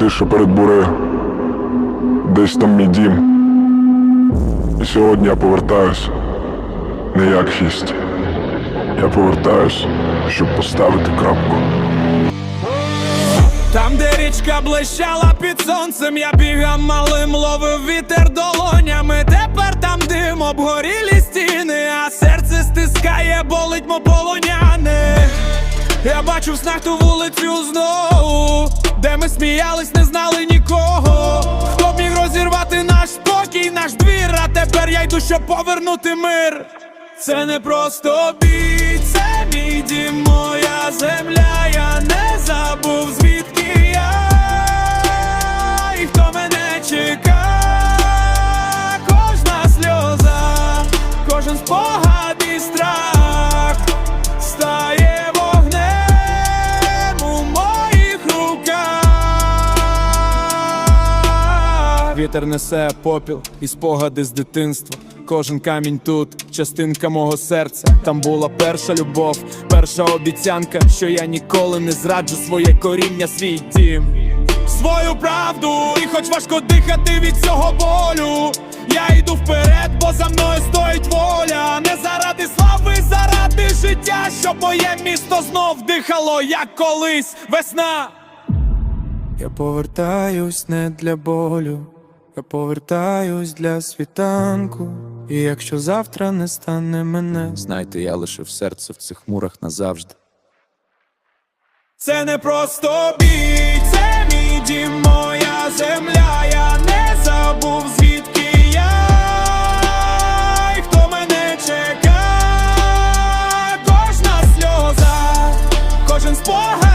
тиша перед бурею. Десь там мій дім. І сьогодні я повертаюсь не як гість. Я повертаюсь, щоб поставити крапку. Там, де річка блищала під сонцем, я бігав малим, ловив вітер долонями. Тепер там дим, обгорілі стіни, а серце стискає, болить, мов полоняне. Я бачу в снах ту вулицю ми сміялись, не знали нікого. Хто б міг розірвати наш спокій, наш двір, а тепер я йду, щоб повернути мир. Це не просто бій, це мій дім, моя земля, я не забув звідки я. І хто мене чека, кожна сльоза, кожен спогад і страх. Стає Вітер несе попіл і спогади з дитинства. Кожен камінь тут, частинка мого серця. Там була перша любов, перша обіцянка, що я ніколи не зраджу своє коріння, свій дім. Свою правду, і хоч важко дихати від цього болю. Я йду вперед, бо за мною стоїть воля. Не заради слави, заради життя, щоб моє місто знов дихало, як колись весна. Я повертаюсь не для болю, я повертаюсь для світанку, і якщо завтра не стане мене, знайте, я лишив серце в цих мурах назавжди. Це не просто бій, це мій дім, моя земля. Я не забув, звідки я і хто мене чекає, кожна сльоза, кожен спогад.